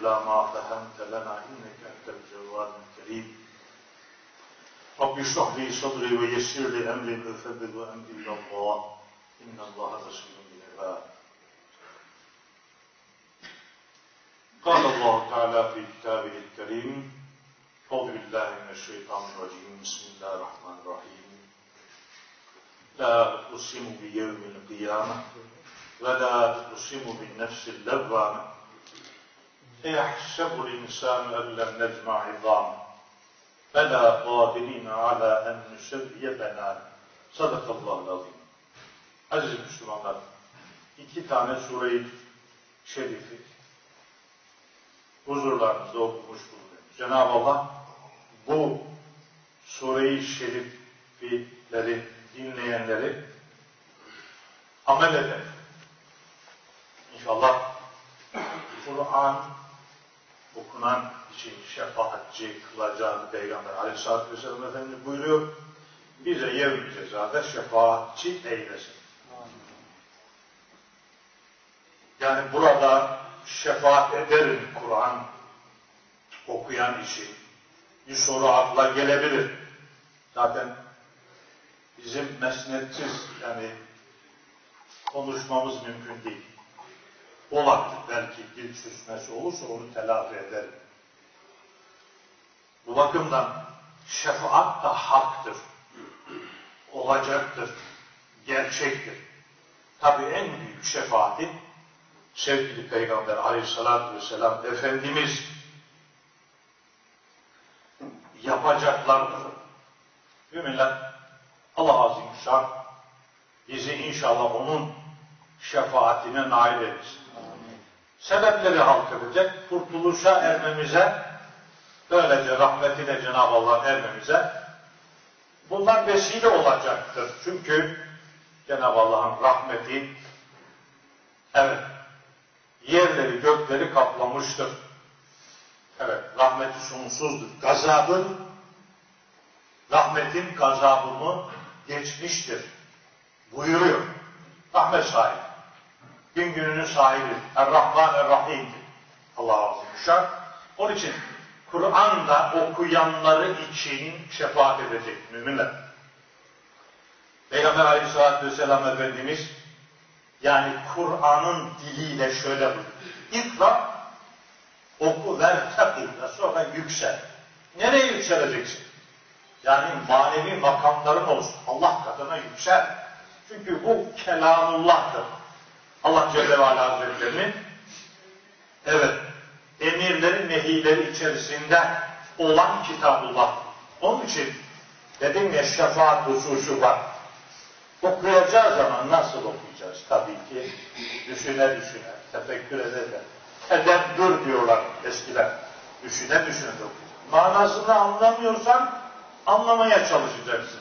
إلا ما فهمت لنا إنك أنت الجواد الكريم. رب اشرح لي صدري ويسر لي أمري وثبت أمري إلى الله إن الله بصير بالعباد. قال الله تعالى في كتابه الكريم أعوذ بالله من الشيطان الرجيم. بسم الله الرحمن الرحيم. لا أقسم بيوم القيامة ولا أقسم بالنفس اللوامة. يحسب الإنسان أن لم نجمع عظامه بلى قادرين على أن نسوي بنانه Sadakallahu azim. Aziz Müslümanlar, iki tane sure-i şerifi huzurlarınızda okumuş bulunuyor. Cenab-ı Allah bu sure-i şerifleri dinleyenleri amel eder. İnşallah Kur'an okunan için şefaatçi kılacağını Peygamber Aleyhisselatü Vesselam Efendimiz buyuruyor. Bize yevmi cezada şefaatçi eylesin. Yani burada şefaat ederim Kur'an okuyan işi. Bir soru akla gelebilir. Zaten bizim mesnetsiz yani konuşmamız mümkün değil. Olabilir. Belki dil sürçmesi olursa onu telafi ederim. Bu bakımdan şefaat da haktır. Olacaktır. Gerçektir. Tabi en büyük şefaati sevgili Peygamber aleyhissalatü vesselam Efendimiz yapacaklardır. Müminler Allah Azimüşşan bizi inşallah onun şefaatine nail etsin. Sebepleri halk edecek, kurtuluşa ermemize, böylece rahmetine Cenab-ı Allah ermemize bunlar vesile olacaktır. Çünkü Cenab-ı Allah'ın rahmeti evet yerleri gökleri kaplamıştır. Evet, rahmeti sonsuzdur. Gazabın, rahmetin gazabımı geçmiştir. Buyuruyor. Rahmet sahibi. Gün gününün sahibi. Er-Rahman Er-Rahim'dir. Allah Azimüşşan. Onun için Kur'an'da okuyanları için şefaat edecek müminler. Peygamber Aleyhisselatü Vesselam Efendimiz yani Kur'an'ın diliyle şöyle buyuruyor. İkra, oku, ver, takıyla sonra yüksel. Nereye yükseleceksin? Yani manevi makamların olsun. Allah katına yüksel. Çünkü bu kelamullah'tır. Allah Celle ve Ala Hazretlerinin evet emirleri, nehileri içerisinde olan kitabullah. Onun için dedim ya şefaat hususu var. Okuyacağı zaman nasıl okuyacağız? Tabii ki düşüne düşüne, tefekkür ede de. Tedebbür diyorlar eskiler. Düşüne düşüne okuyacağız. Manasını anlamıyorsan anlamaya çalışacaksın.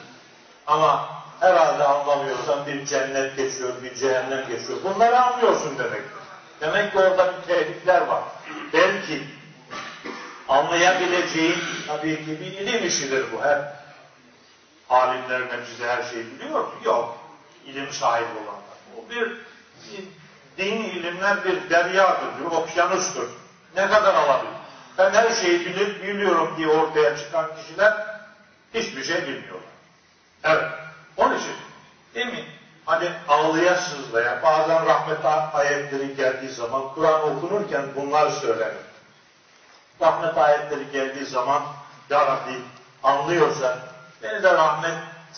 Ama herhalde anlamıyorsan bir cennet geçiyor, bir cehennem geçiyor. Bunları anlıyorsun demek. Demek ki orada bir tehditler var. Belki anlayabileceğin tabii ki bir ilim işidir bu. Her alimlerin hepsi de her şeyi biliyor mu? Yok. İlim sahibi olanlar. O bir, din ilimler bir deryadır, bir okyanustur. Ne kadar alabilir? Ben her şeyi bilir, biliyorum diye ortaya çıkan kişiler hiçbir şey bilmiyorlar. Evet. Onun için değil mi? Hani ağlıya sızlaya, bazen rahmet ayetleri geldiği zaman, Kur'an okunurken bunlar söylenir. Rahmet ayetleri geldiği zaman, Ya Rabbi anlıyorsan, beni de rahmet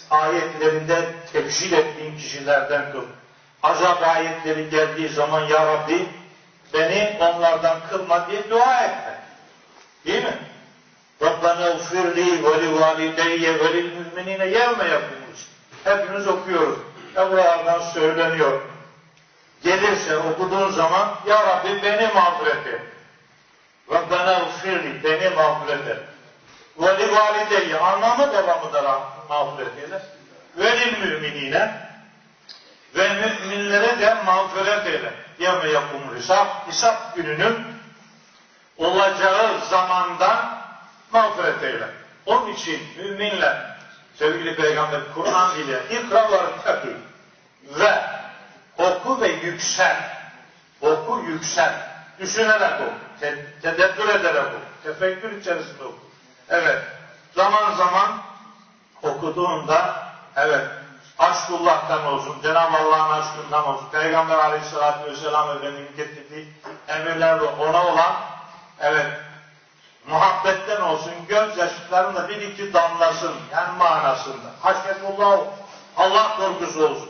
ayetlerinde tefsir ettiğin kişilerden kıl. Azap ayetleri geldiği zaman, Ya Rabbi beni onlardan kılma diye dua etme. Değil mi? Rabbana ufirli ve li valideyye ve lil müminine yevme yapıyoruz. Hepimiz okuyoruz. Evralardan söyleniyor. Gelirse okuduğun zaman Ya Rabbi beni mağfiret et. Rabbana ufirli beni mağfiret et. Ve li valideyye anlamı devamı da mağfiret eyle. Ve lil müminine ve müminlere de mağfiret eyle. Yevme yakumul hesap. Hesap gününün olacağı zamanda rahmet eyle. Onun için müminler sevgili peygamber Kur'an ile ikra ve ve oku ve yüksel. Oku yüksel. Düşünerek oku. Te tedebbür ederek oku. Tefekkür içerisinde oku. Evet. Zaman zaman okuduğunda evet aşkullah'tan olsun, Cenab-ı Allah'ın aşkından olsun, Peygamber aleyhissalatü vesselam Efendimiz'in getirdiği emirlerle ona olan evet muhabbetten olsun, gözyaşlarında bir iki damlasın yani manasında. Haşmetullah Allah korkusu olsun.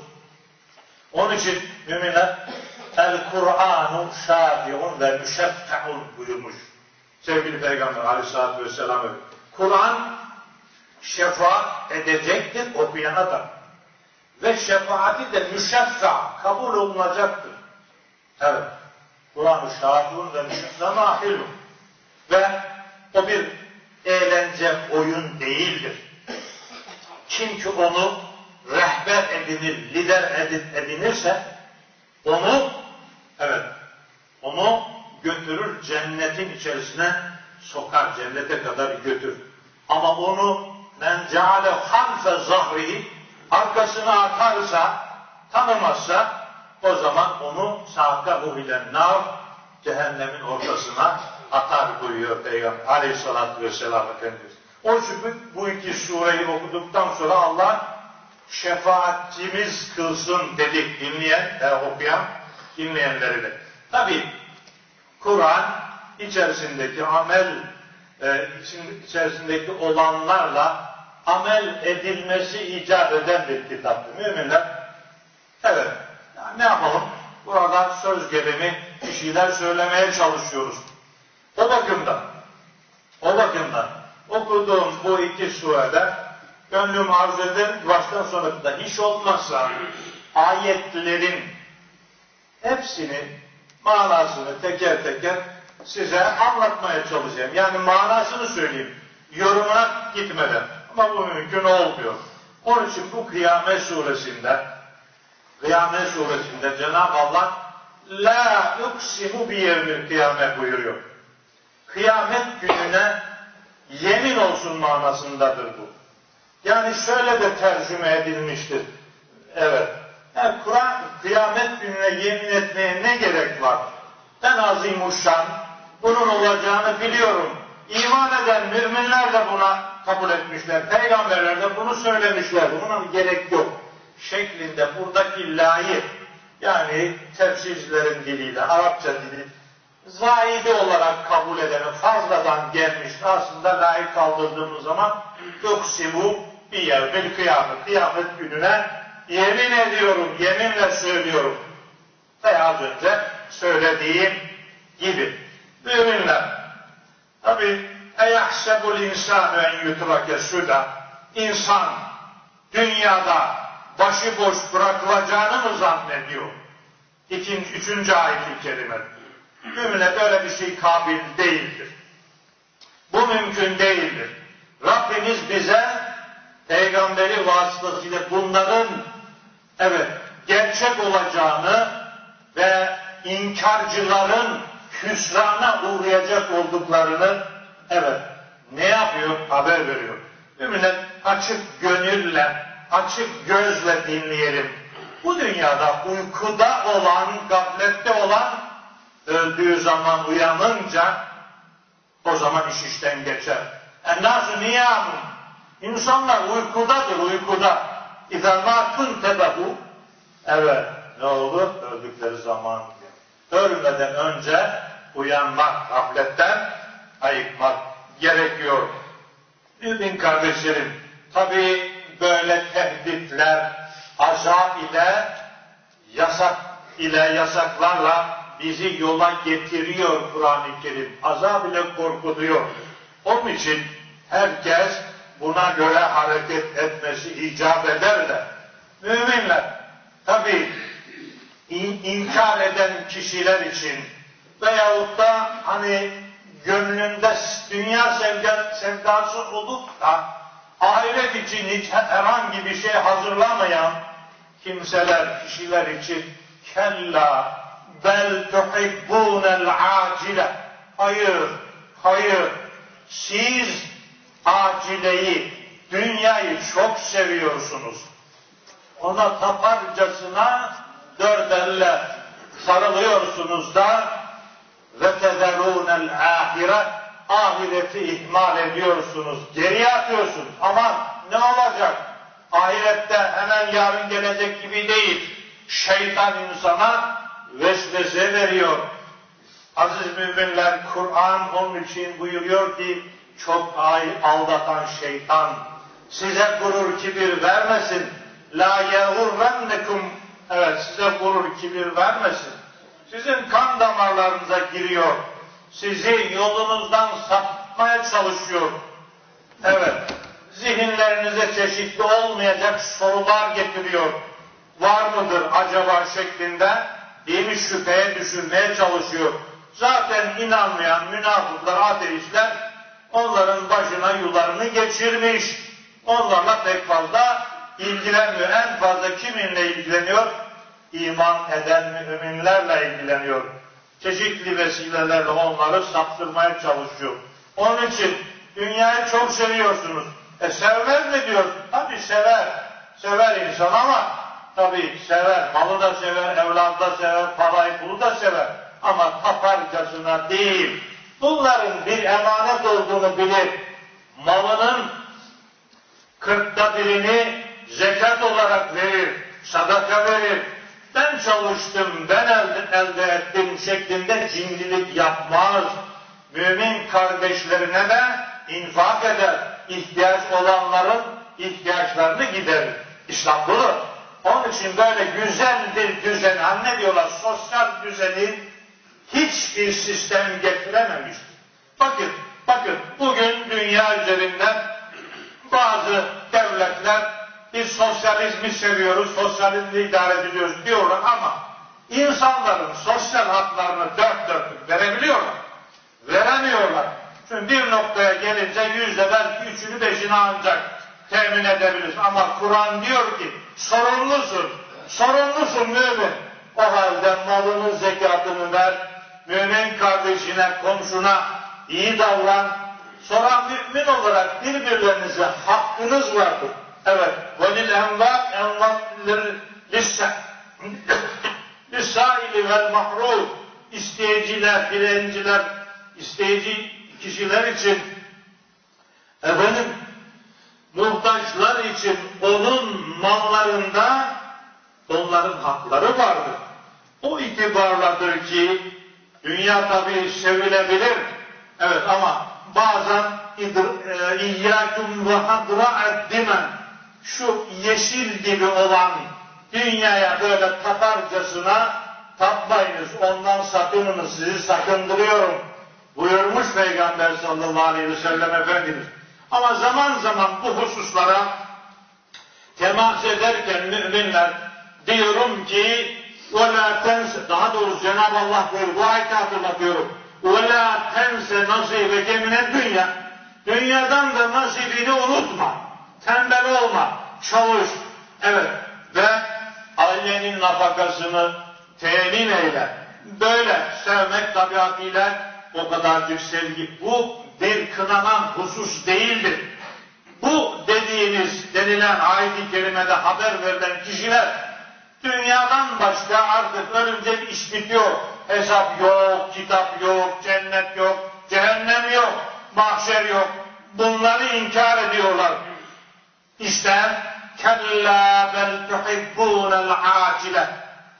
Onun için müminler El Kur'anu şafi'un ve müşeffe'un buyurmuş. Sevgili Peygamber aleyhissalatü vesselam Kur'an şefaat edecektir okuyana da. Ve şefaati de müşeffa kabul olunacaktır. Evet. Kur'an-ı şafi'un ve müşeffe'un ahilun. Ve o bir eğlence, oyun değildir. Kim ki onu rehber edinir, lider edinirse onu evet onu götürür cennetin içerisine sokar, cennete kadar götür. Ama onu men ceale halfe zahri arkasına atarsa, tanımazsa o zaman onu sahkahu ile nar cehennemin ortasına atar buyuruyor Peygamber aleyhissalatü vesselam Efendimiz. O için bu iki sureyi okuduktan sonra Allah şefaatçimiz kılsın dedik dinleyen ve okuyan dinleyenleri de. Tabi Kur'an içerisindeki amel e, içerisindeki olanlarla amel edilmesi icap eden bir kitaptır. Müminler evet yani ne yapalım? Burada söz gelimi bir şeyler söylemeye çalışıyoruz. O bakımdan o bakımdan okuduğum bu iki surede gönlüm arz eder baştan sona da hiç olmazsa ayetlerin hepsini manasını teker teker size anlatmaya çalışacağım. Yani manasını söyleyeyim. Yorumuna gitmeden. Ama bu mümkün olmuyor. Onun için bu Kıyamet suresinde Kıyamet suresinde Cenab-ı Allah La uksimu bi yevmil kıyamet buyuruyor. Kıyamet gününe yemin olsun manasındadır bu. Yani şöyle de tercüme edilmiştir. Evet. Yani Kur'an kıyamet gününe yemin etmeye ne gerek var? Ben azimuşşan bunun olacağını biliyorum. İman eden müminler de buna kabul etmişler. Peygamberler de bunu söylemişler. Buna gerek yok. Şeklinde buradaki layık yani tefsircilerin diliyle, Arapça dili zaidi olarak kabul edeni fazladan gelmiş. Aslında layık kaldırdığımız zaman yuksimu bir yevmil kıyamet. Kıyamet gününe yemin ediyorum, yeminle söylüyorum. Ve az önce söylediğim gibi. Müminler. Tabi eyahsebul insanu en yutrake suda. İnsan dünyada başıboş bırakılacağını mı zannediyor? İkinci, üçüncü ayet-i kerime. Müminler böyle bir şey kabil değildir. Bu mümkün değildir. Rabbimiz bize peygamberi vasıtasıyla bunların evet gerçek olacağını ve inkarcıların hüsrana uğrayacak olduklarını evet ne yapıyor? Haber veriyor. Müminler açık gönülle, açık gözle dinleyelim. Bu dünyada uykuda olan, gaflette olan öldüğü zaman uyanınca o zaman iş işten geçer. Ennâsü niyamun. İnsanlar uykudadır, uykuda. İzâ mâkın tebehu. Evet, ne olur? Öldükleri zaman. Ölmeden önce uyanmak, gafletten ayıkmak gerekiyor. Mümin kardeşlerim, tabi böyle tehditler, azap ile, yasak ile, yasaklarla bizi yola getiriyor Kur'an-ı Kerim. Azap ile korkutuyor. Onun için herkes buna göre hareket etmesi icap eder de müminler tabi in, inkar eden kişiler için veyahut da hani gönlünde dünya sevda, sevdası olup da ahiret için hiç herhangi bir şey hazırlamayan kimseler, kişiler için kella bel tuhibbunel acile hayır, hayır siz acileyi, dünyayı çok seviyorsunuz. Ona taparcasına dört elle sarılıyorsunuz da ve tezerûnel ahire ahireti ihmal ediyorsunuz. Geriye atıyorsunuz. Aman ne olacak? Ahirette hemen yarın gelecek gibi değil. Şeytan insana vesvese veriyor. Aziz müminler Kur'an onun için buyuruyor ki çok ay aldatan şeytan size gurur kibir vermesin. La yagurrennekum evet size gurur kibir vermesin. Sizin kan damarlarınıza giriyor. Sizi yolunuzdan sapmaya çalışıyor. Evet. Zihinlerinize çeşitli olmayacak sorular getiriyor. Var mıdır acaba şeklinde mi şüpheye düşürmeye çalışıyor. Zaten inanmayan münafıklar, ateistler onların başına yularını geçirmiş. Onlarla pek fazla ilgilenmiyor. En fazla kiminle ilgileniyor? İman eden müminlerle ilgileniyor. Çeşitli vesilelerle onları saptırmaya çalışıyor. Onun için dünyayı çok seviyorsunuz. E sevmez mi diyor? Tabi sever. Sever insan ama tabi sever. Malı da sever, evladı da sever, parayı pulu da sever. Ama taparcasına değil. Bunların bir emanet olduğunu bilir. Malının kırkta birini zekat olarak verir, sadaka verir. Ben çalıştım, ben elde, elde ettim şeklinde cimrilik yapmaz. Mümin kardeşlerine de infak eder. İhtiyaç olanların ihtiyaçlarını giderir. İslam budur. Onun için böyle güzel bir düzen, anne diyorlar sosyal düzeni hiçbir sistem getirememiştir. Bakın, bakın bugün dünya üzerinde bazı devletler biz sosyalizmi seviyoruz, sosyalizmi idare ediyoruz diyorlar ama insanların sosyal haklarını dört dörtlük verebiliyorlar. Veremiyorlar. Çünkü bir noktaya gelince yüzde belki üçünü beşini ancak temin edebiliriz. Ama Kur'an diyor ki sorumlusun, sorumlusun mümin. O halde malının zekatını ver, mümin kardeşine, komşuna iyi davran. Sonra mümin olarak birbirlerinize hakkınız vardır. Evet. Velil envat envatlir lissaili vel mahrum isteyiciler, dilenciler, isteyici kişiler için efendim muhtaçlar için onun mallarında onların hakları vardır. O itibarladır ki dünya tabi sevilebilir. Evet ama bazen İyyâküm ve hadra'ed dimen şu yeşil gibi olan dünyaya böyle tatarcasına tapmayınız. Ondan sakınınız. Sizi sakındırıyorum. Buyurmuş Peygamber sallallahu aleyhi ve sellem Efendimiz. Ama zaman zaman bu hususlara temas ederken müminler diyorum ki وَلَا تَنْسَ Daha doğrusu Cenab-ı Allah buyuruyor. Bu ayeti hatırlatıyorum. وَلَا تَنْسَ نَصِيبَكَ مِنَ dünya. Dünyadan da nasibini unutma. Tembel olma. Çalış. Evet. Ve ailenin nafakasını temin eyle. Böyle sevmek tabiatıyla o kadarcık sevgi. Bu bir kınanan husus değildir. Bu dediğiniz, denilen ayet-i kerimede haber verilen kişiler dünyadan başka artık bir iş bitiyor. Hesap yok, kitap yok, cennet yok, cehennem yok, mahşer yok. Bunları inkar ediyorlar. İşte kella bel tuhibbunel acile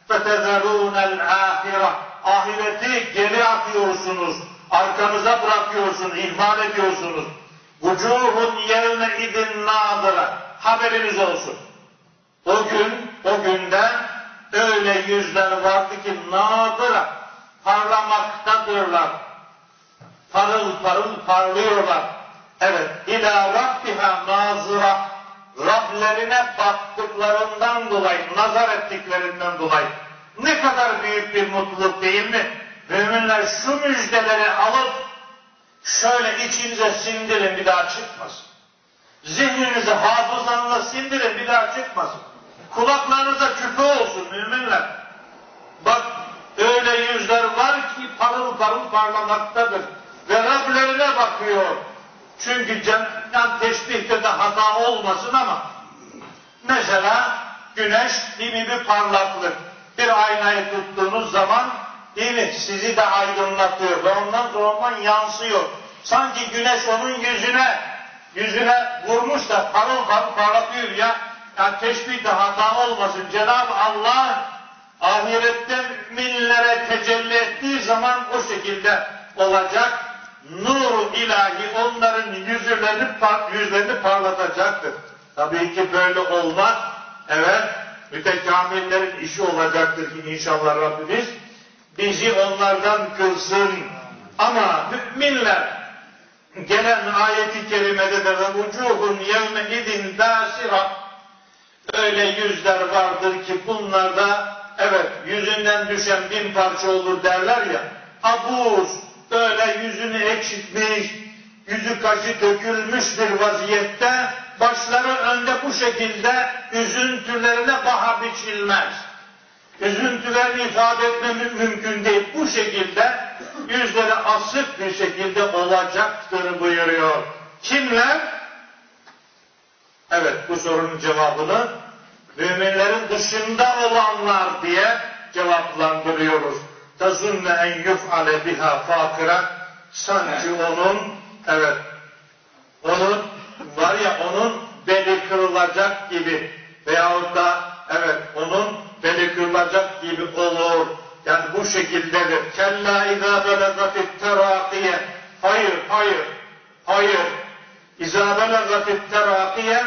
fetezerunel ahire ahireti geri atıyorsunuz. Arkanıza bırakıyorsunuz, ihmal ediyorsunuz. Vucuhun yevme idin nadıra. Haberiniz olsun. O gün, o günde öyle yüzler vardı ki nadıra parlamaktadırlar. Parıl parıl parlıyorlar. Evet, ila rabbiha nazıra. Rablerine baktıklarından dolayı, nazar ettiklerinden dolayı. Ne kadar büyük bir mutluluk değil mi? Müminler şu müjdeleri alıp şöyle içinize sindirin bir daha çıkmasın. Zihninize, hafızanıza sindirin bir daha çıkmasın. Kulaklarınıza küpe olsun müminler. Bak öyle yüzler var ki parıl parıl parlamaktadır. Ve Rablerine bakıyor. Çünkü yani teşbihte de hata olmasın ama mesela güneş değil mi bir parlaklık. Bir aynayı tuttuğunuz zaman değil mi sizi de aydınlatıyor ve ondan ondan yansıyor. Sanki güneş onun yüzüne yüzüne vurmuş da parıl parıl parlatıyor ya. Yani teşbih de hata olmasın. Cenab-ı Allah ahirette müminlere tecelli ettiği zaman o şekilde olacak. Nur ilahi onların yüzlerini, yüzlerini parlatacaktır. Tabii ki böyle olmaz. Evet, mütekamillerin işi olacaktır ki inşallah Rabbimiz bizi onlardan kılsın. Ama müminler gelen ayeti kerimede de ve vucuhun yevme idin dasira öyle yüzler vardır ki bunlarda evet yüzünden düşen bin parça olur derler ya abuz böyle yüzünü ekşitmiş yüzü kaşı dökülmüş bir vaziyette başları önde bu şekilde üzüntülerine baha biçilmez. Üzüntülerini ifade etme mümkün değil. Bu şekilde yüzleri asık bir şekilde olacaktır buyuruyor. Kimler? Evet bu sorunun cevabını müminlerin dışında olanlar diye cevaplandırıyoruz. Tazunne en yuf'ale biha fakira sanki onun evet onun var ya onun beli kırılacak gibi veyahut da evet onun beli kırılacak gibi olur. Yani bu şekildedir. Kella izâ belagatit terakiye. Hayır, hayır, hayır. İzâ belagatit terakiye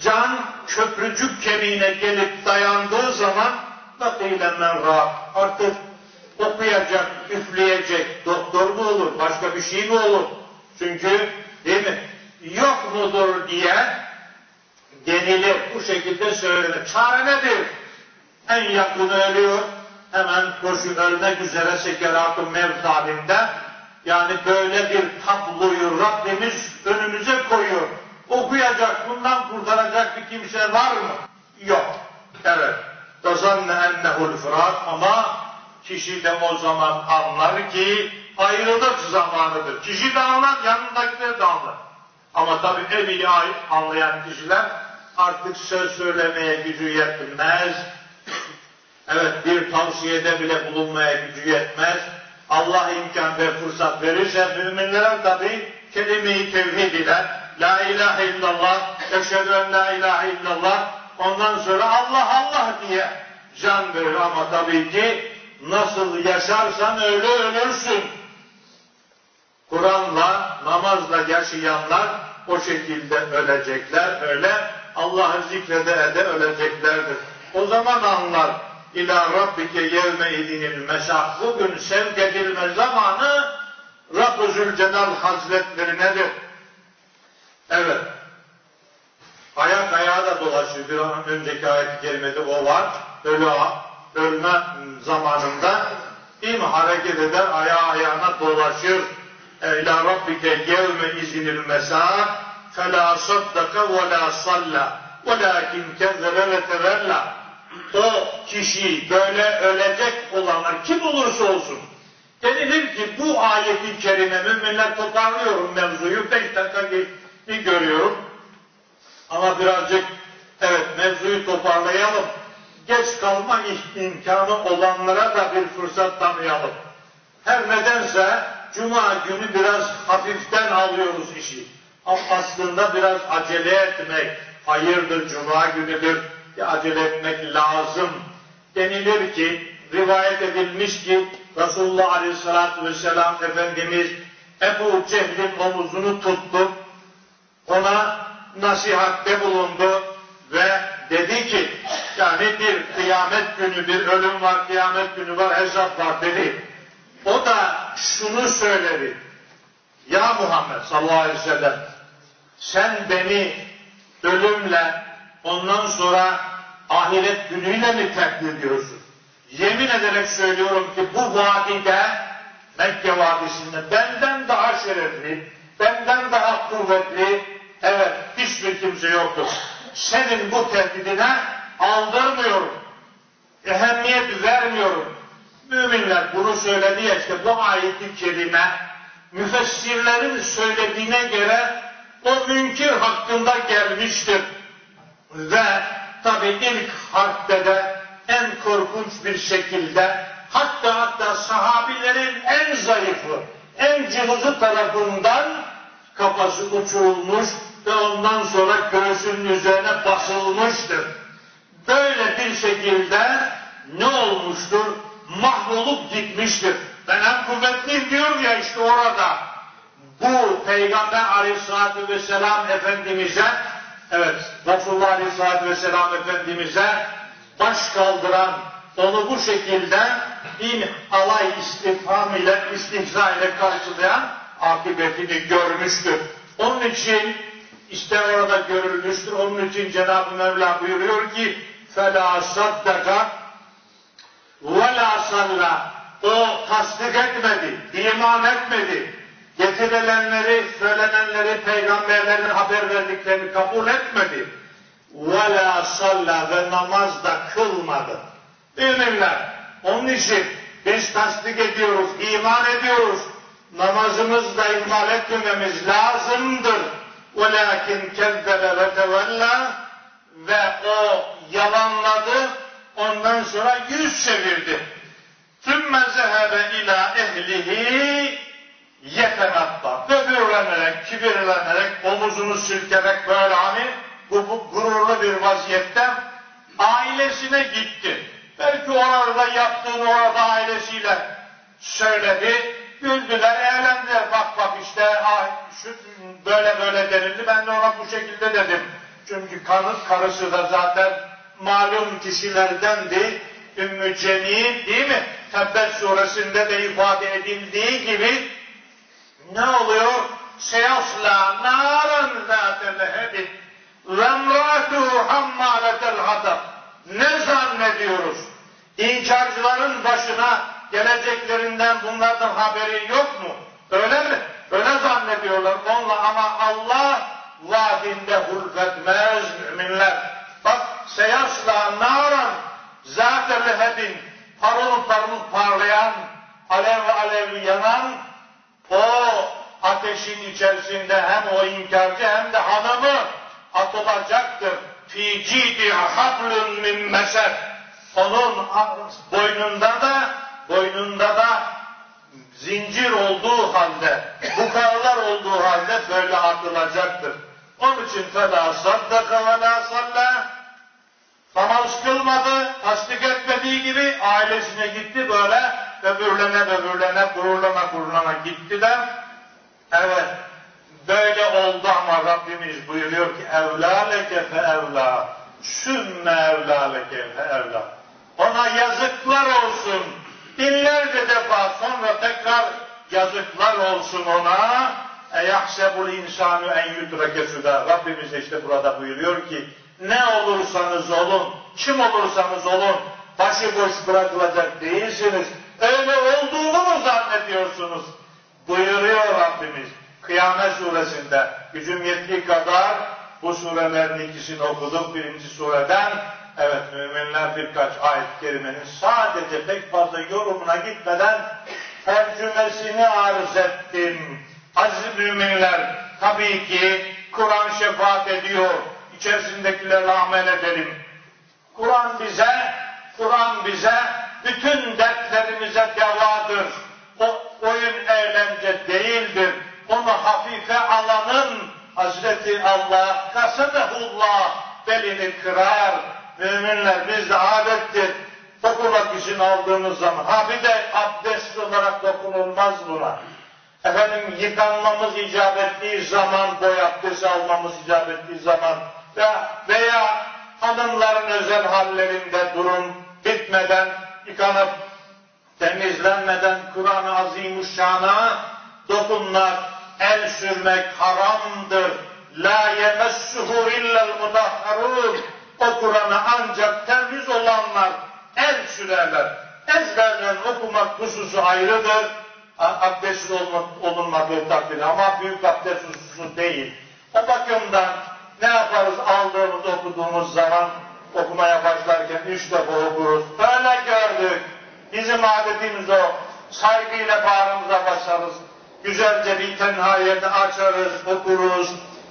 can köprücük kemiğine gelip dayandığı zaman bakıylemen rahat. Artık okuyacak, üfleyecek doktor mu olur, başka bir şey mi olur? Çünkü değil mi? Yok mudur diye denilir, bu şekilde söylenir. Çare nedir? En yakını ölüyor, hemen koşu ölmek üzere sekerat-ı. Yani böyle bir tabloyu Rabbimiz önümüze koyuyor. Okuyacak, bundan kurtaracak bir kimse var mı? Yok. Evet. Tazanne ennehul fırat ama kişi de o zaman anlar ki ayrılık zamanıdır. Kişi de anlar, yanındakiler de anlar. Ama tabi evine ait anlayan kişiler artık söz söylemeye gücü yetmez. Evet bir tavsiyede bile bulunmaya gücü yetmez. Allah imkan ve fırsat verirse müminlere tabi kelime-i tevhid ile La ilahe illallah, eşhedü en la ilahe illallah ondan sonra Allah Allah diye can verir ama tabii ki nasıl yaşarsan öyle ölürsün. Kur'an'la, namazla yaşayanlar o şekilde ölecekler, öyle Allah'ı zikrede ede öleceklerdir. O zaman anlar ila rabbike yevme idinil meşah. Bugün sevk edilme zamanı Rabb-ı Zülcelal Hazretlerinedir. Evet. Ayak ayağa da dolaşıyor. Bir an önceki ayet-i kerimede o var. Ölü, ölme zamanında mi? Hareket eder, ayağı ayağına dolaşır. İlâ rabbike yevme izinil saddaka ve lâ salla velâkin kezzebe ve tevella o kişi böyle ölecek olanlar kim olursa olsun. Denilir ki bu ayeti kerime müminler toparlıyorum mevzuyu. Beş dakika geçti görüyorum. Ama birazcık evet mevzuyu toparlayalım. Geç kalma imkanı olanlara da bir fırsat tanıyalım. Her nedense Cuma günü biraz hafiften alıyoruz işi. Ama aslında biraz acele etmek hayırdır, Cuma günüdür. Acele etmek lazım. Denilir ki, rivayet edilmiş ki Resulullah Aleyhisselatü Vesselam Efendimiz Ebu Cehil'in omuzunu tuttu. Ona nasihatte bulundu ve dedi ki yani bir kıyamet günü, bir ölüm var, kıyamet günü var, hesap var dedi. O da şunu söyledi. Ya Muhammed sallallahu aleyhi ve sellem sen beni ölümle ondan sonra ahiret günüyle mi tehdit ediyorsun? Yemin ederek söylüyorum ki bu vadide Mekke vadisinde benden daha şerefli, benden daha kuvvetli, evet hiçbir kimse yoktur. Senin bu tehdidine aldırmıyorum. Ehemmiyet vermiyorum. Müminler bunu söyledi ya işte bu ayeti kerime müfessirlerin söylediğine göre o münkir hakkında gelmiştir. Ve tabi ilk harpte de en korkunç bir şekilde hatta hatta sahabilerin en zayıfı, en cılızı tarafından kafası uçurulmuş ve ondan sonra göğsünün üzerine basılmıştır. Böyle bir şekilde ne olmuştur? Mahvolup gitmiştir. Ben en kuvvetliyim diyor ya işte orada. Bu Peygamber Aleyhisselatü Vesselam Efendimiz'e evet Resulullah Aleyhisselatü Vesselam Efendimiz'e baş kaldıran onu bu şekilde bir alay istifham ile istihza ile karşılayan akıbetini görmüştür. Onun için işte orada görülmüştür. Onun için Cenab-ı Mevla buyuruyor ki فَلَا صَدَّقَ وَلَا صَلَّى O tasdik etmedi, iman etmedi. Getirilenleri, söylenenleri, peygamberlerin haber verdiklerini kabul etmedi. وَلَا صَلَّى Ve namaz da kılmadı. Müminler, onun için biz tasdik ediyoruz, iman ediyoruz. Namazımızı da ihmal etmememiz lazımdır. وَلَاكِنْ كَذَّبَ وَتَوَلَّى Ve o yalanladı, ondan sonra yüz çevirdi. ثُمَّ ذَهَبَ اِلَى اَهْلِهِ yetenatta, böbürlenerek, kibirlenerek, omuzunu sürterek böyle hani bu, bu gururlu bir vaziyette ailesine gitti. Belki orada yaptığını orada ailesiyle söyledi. Güldüler, eğlendiler. Bak bak işte ah, şu, böyle böyle denildi. Ben de ona bu şekilde dedim. Çünkü kanıt karısı da zaten malum kişilerdendi. Ümmü Cemil değil mi? Tebbet suresinde de ifade edildiği gibi ne oluyor? Seyasla naran zâte lehebin ve emrâtuhu hammâletel hatab. Ne zannediyoruz? İnkarcıların başına geleceklerinden bunlardan haberi yok mu? Öyle mi? Öyle zannediyorlar onunla ama Allah vaadinde hulfetmez müminler. Bak seyasla naran zâte lehebin parıl parıl parlayan alev alevli yanan o ateşin içerisinde hem o inkarcı hem de hanımı atılacaktır. Fi cidi hablun min mesed. Onun boynunda da boynunda da zincir olduğu halde, bukarlar olduğu halde böyle atılacaktır. Onun için fela saddaka ve la salla namaz kılmadı, tasdik etmediği gibi ailesine gitti böyle böbürlene böbürlene, gururlana gururlana gitti de evet böyle oldu ama Rabbimiz buyuruyor ki evlâ leke fe evlâ sümme evlâ leke fe evlâ. Ona yazıklar olsun. Binlerce defa sonra tekrar yazıklar olsun ona. Eyahsebul insanu en yudreke suda Rabbimiz işte burada buyuruyor ki ne olursanız olun kim olursanız olun başıboş bırakılacak değilsiniz öyle olduğunu mu zannediyorsunuz? Buyuruyor Rabbimiz. Kıyamet suresinde gücüm yettiği kadar bu surelerin ikisini okuduk. Birinci sureden evet müminler birkaç ayet-i kerimenin sadece pek fazla yorumuna gitmeden tercümesini arz ettim. Aziz müminler tabii ki Kur'an şefaat ediyor. İçerisindekilerle amel edelim. Kur'an bize, Kur'an bize bütün dertlerimize devadır. O oyun eğlence değildir. Onu hafife alanın Hazreti Allah kasadehullah belini kırar. Müminler bizde adettir. Dokunmak için aldığımız zaman. Ha bir de abdest olarak dokunulmaz buna. Efendim yıkanmamız icap ettiği zaman, boy abdesti almamız icap ettiği zaman veya hanımların özel hallerinde durum bitmeden yıkanıp temizlenmeden Kur'an-ı Azimuşşan'a dokunmak, el sürmek haramdır. La yemessuhu illel mudahharun. O Kur'an'a ancak temiz olanlar el sürerler. Ezberden okumak hususu ayrıdır. Abdestsiz olunmadığı takdirde ama büyük abdest hususu değil. O bakımdan ne yaparız aldığımız okuduğumuz zaman okumaya başlarken üç defa okuruz. Böyle gördük. Bizim adetimiz o. Saygıyla bağrımıza basarız. Güzelce bir tenha yerde açarız, okuruz.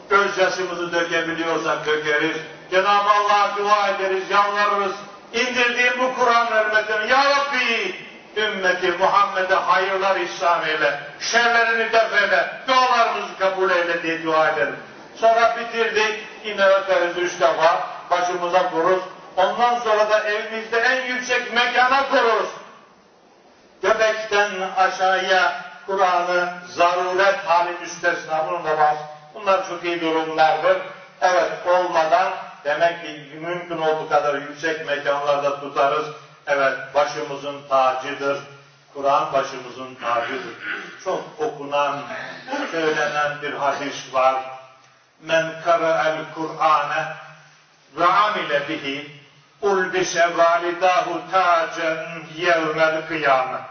Göz gözyaşımızı dökebiliyorsak dökeriz. Cenab-ı Allah'a dua ederiz, yalvarırız. İndirdiğin bu Kur'an hürmetine Ya Rabbi ümmeti Muhammed'e hayırlar ihsan eyle. Şerlerini def eyle. Dualarımızı kabul eyle diye dua edelim. Sonra bitirdik. Yine öperiz üç defa. Başımıza kuruz. Ondan sonra da evimizde en yüksek mekana kururuz. Göbekten aşağıya Kur'an'ı zaruret hali müstesna bunun da var. Bunlar çok iyi durumlardır. Evet olmadan demek ki mümkün olduğu kadar yüksek mekanlarda tutarız. Evet başımızın tacıdır. Kur'an başımızın tacıdır. Çok okunan, söylenen bir hadis var. Men kara'el Kur'ane ve amile bihi ulbise validahu tacen yevmel kıyamet.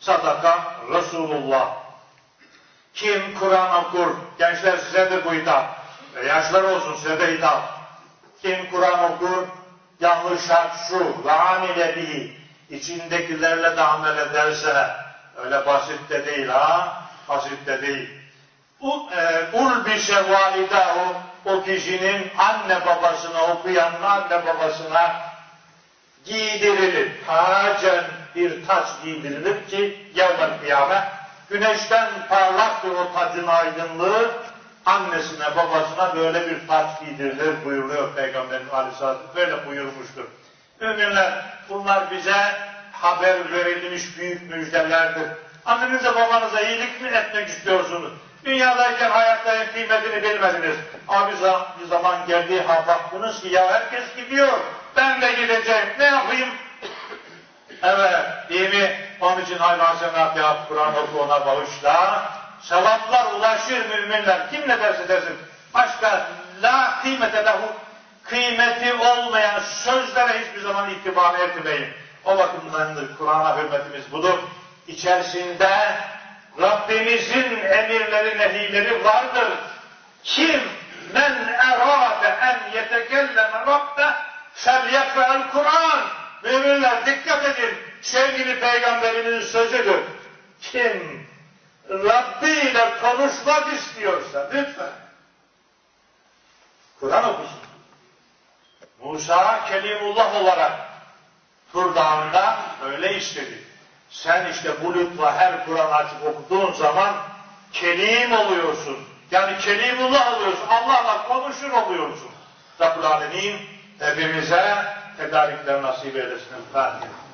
Sadaka Resulullah. Kim Kur'an okur, gençler size de bu hitap, ve yaşlar olsun size de hitap. Kim Kur'an okur, yanlış şart şu, ve amile bihi, içindekilerle de amel ederse, öyle basit de değil ha, basit de değil. E, Ulbise validahu, o kişinin anne babasına, okuyanın anne babasına giydirilir. Tacen bir taç giydirilir ki yevmel kıyamet güneşten parlaktır o tacın aydınlığı annesine babasına böyle bir taç giydirilir buyuruyor Peygamberimiz Aleyhisselatü böyle buyurmuştur. Müminler bunlar bize haber verilmiş büyük müjdelerdir. Annenize babanıza iyilik mi etmek istiyorsunuz? Dünyadayken hayattayken kıymetini bilmediniz. Ama bir zaman, geldiği ha baktınız ki ya herkes gidiyor. Ben de gideceğim. Ne yapayım? Evet, değil mi? Onun için hayvan senat yap, Kur'an oku ona bağışla. Sevaplar ulaşır müminler. Kim ne derse desin. Başka la kıymete lehu kıymeti olmayan sözlere hiçbir zaman itibar etmeyin. O bakımdandır Kur'an'a hürmetimiz budur. İçerisinde Rabbimizin emirleri, nehileri vardır. Kim men erade en yetekelleme Rabbe felyekvel Kur'an. Müminler dikkat edin. Sevgili peygamberinin sözüdür. Kim Rabbi ile konuşmak istiyorsa lütfen Kur'an okusun. Musa Kelimullah olarak Tur Dağı'nda öyle istedi. Sen işte bu lütfa her Kur'an açıp okuduğun zaman kelim oluyorsun. Yani kelimullah oluyorsun. Allah'la konuşur oluyorsun. Rabbul Alemin hepimize tedarikler nasip eylesin. Fatiha.